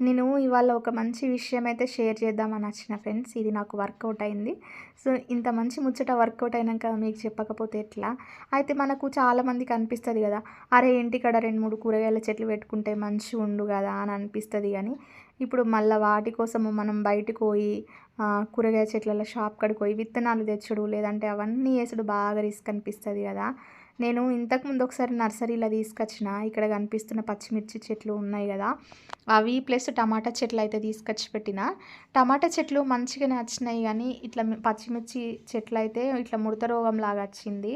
నేను ఇవాళ ఒక మంచి విషయం అయితే షేర్ చేద్దామని వచ్చిన ఫ్రెండ్స్. ఇది నాకు వర్కౌట్ అయింది. సో ఇంత మంచి ముచ్చట వర్కౌట్ అయినాక మీకు చెప్పకపోతే ఎట్లా? అయితే మనకు చాలామందికి అనిపిస్తుంది కదా అరే ఇంటికాడ రెండు మూడు కూరగాయల చెట్లు పెట్టుకుంటే మంచి ఉండు కదా అని అనిపిస్తుంది కానీ ఇప్పుడు మళ్ళీ వాటి కోసము మనం బయటకు పోయి కూరగాయ చెట్లలో షాప్ కాడికి పోయి విత్తనాలు తెచ్చుడు లేదంటే అవన్నీ వేసుడు బాగా రిస్క్ అనిపిస్తుంది కదా. నేను ఇంతకుముందు ఒకసారి నర్సరీలో తీసుకొచ్చిన ఇక్కడ కనిపిస్తున్న పచ్చిమిర్చి చెట్లు ఉన్నాయి కదా అవి ప్లస్ టమాటా చెట్లు అయితే తీసుకొచ్చి పెట్టిన. టమాటా చెట్లు మంచిగానే వచ్చినాయి కానీ ఇట్లా పచ్చిమిర్చి చెట్లు అయితే ఇట్లా ముడత రోగం లాగా వచ్చింది.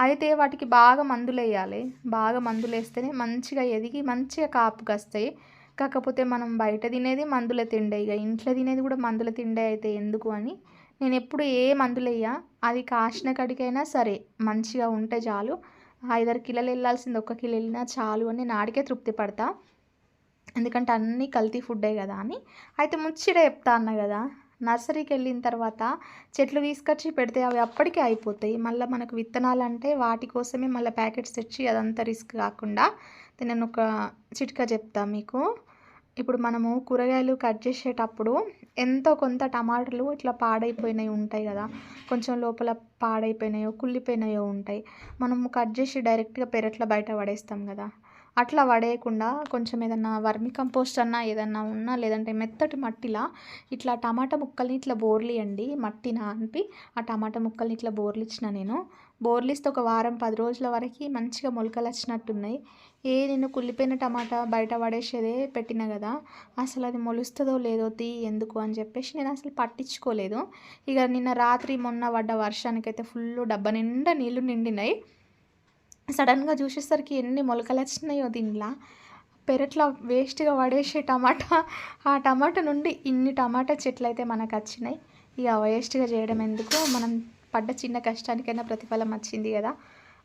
అయితే వాటికి బాగా మందులు వేయాలి. బాగా మందులు వేస్తేనే మంచిగా ఎదిగి మంచిగా కాపుకి వస్తాయి కాకపోతే మనం బయట తినేది మందుల తిండే. ఇక ఇంట్లో తినేది కూడా మందుల తిండే అయితే ఎందుకు అని నేను ఎప్పుడు ఏ మందులు అది కాసిన కడికైనా సరే మంచిగా ఉంటే చాలు. ఐదారు కిలోలు వెళ్ళాల్సింది ఒక్క కిలో వెళ్ళినా చాలు అని నేను ఆడికే తృప్తి పడతా. ఎందుకంటే అన్నీ కల్తీ ఫుడ్డే కదా అని. అయితే ముచ్చిడ చెప్తా అన్న కదా నర్సరీకి వెళ్ళిన తర్వాత చెట్లు తీసుకొచ్చి పెడితే అవి అప్పటికే అయిపోతాయి. మళ్ళీ మనకు విత్తనాలు అంటే వాటి కోసమే మళ్ళీ ప్యాకెట్స్ తెచ్చి అదంతా రిస్క్ కాకుండా నేను ఒక చిట్కా చెప్తా మీకు. ఇప్పుడు మనము కూరగాయలు కట్ చేసేటప్పుడు ఎంతో కొంత టమాటాలు ఇట్లా పాడైపోయినవి ఉంటాయి కదా. కొంచెం లోపల పాడైపోయినాయో కుళ్ళిపోయినాయో ఉంటాయి. మనం కట్ చేసి డైరెక్ట్గా పెరట్లో బయట పడేస్తాం కదా. అట్లా పడేయకుండా కొంచెం ఏదన్నా వర్మి కంపోస్ట్ అన్నా ఏదన్నా ఉన్నా లేదంటే మెత్తటి మట్టిలా ఇట్లా టమాటా ముక్కల్ని ఇట్లా బోర్లియండి మట్టి నానిపి ఆ టమాటా ముక్కల్ని ఇట్లా బోర్లిచ్చిన నేను. బోర్లిస్తే ఒక వారం పది రోజుల వరకు మంచిగా మొలకలు వచ్చినట్టున్నాయి ఏ నేను కుళ్ళిపోయిన టమాటా బయట పడేసేదే పెట్టిన కదా అసలు అది మొలుస్తుందో లేదో తీ ఎందుకు అని చెప్పేసి నేను అసలు పట్టించుకోలేదు. ఇక నిన్న రాత్రి మొన్న పడ్డ వర్షానికైతే ఫుల్ డబ్బా నిండా నీళ్ళు నిండినాయి. సడన్గా చూసేసరికి ఎన్ని మొలకలు వచ్చినాయో దీనిలో. పెరట్లో వేస్ట్గా పడేసే టమాటా. ఆ టమాటా నుండి ఇన్ని టమాటా చెట్లు అయితే మనకు వచ్చినాయి ఇక వేస్ట్గా చేయడం ఎందుకు? మనం పడ్డ చిన్న కష్టానికైనా ప్రతిఫలం వచ్చింది కదా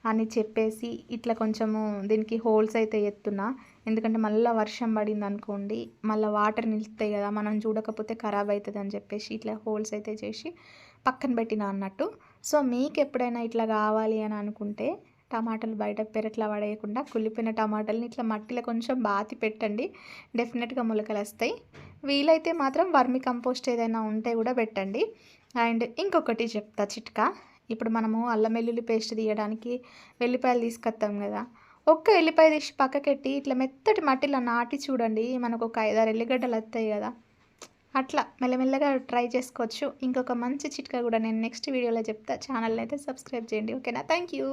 అని చెప్పేసి ఇట్లా కొంచెము దీనికి హోల్స్ అయితే ఎత్తున్నా. ఎందుకంటే మళ్ళీ వర్షం పడింది అనుకోండి మళ్ళీ వాటర్ నిలుస్తాయి కదా మనం చూడకపోతే ఖరాబ్ అవుతుంది అని చెప్పేసి ఇట్లా హోల్స్ అయితే చేసి పక్కన పెట్టిన అన్నట్టు. సో మీకు ఎప్పుడైనా ఇట్లా కావాలి అని అనుకుంటే టమాటాలు బయట పెరట్లా పడేయకుండా కుళ్ళిపోయిన టమాటాలని ఇట్లా మట్టిలో కొంచెం బాతి పెట్టండి. డెఫినెట్గా మొలకలు వస్తాయి. వీలైతే మాత్రం వర్మి కంపోస్ట్ ఏదైనా ఉంటే కూడా పెట్టండి. అండ్ ఇంకొకటి చెప్తా చిట్కా. ఇప్పుడు మనము అల్లం వెల్లుల్లి పేస్ట్ తీయడానికి వెల్లిపాయలు తీసుకొస్తాం కదా. ఒక్క ఎల్లిపాయ తీసి పక్కకెట్టి ఇట్లా మెత్తటి మట్టిలో నాటి చూడండి. మనకు ఒక ఐదారు ఎల్లిగడ్డలు వస్తాయి కదా. అట్లా మెల్లమెల్లగా ట్రై చేసుకోవచ్చు. ఇంకొక మంచి చిట్కా కూడా నేను నెక్స్ట్ వీడియోలో చెప్తా. ఛానల్ని అయితే సబ్స్క్రైబ్ చేయండి. ఓకేనా థ్యాంక్ యూ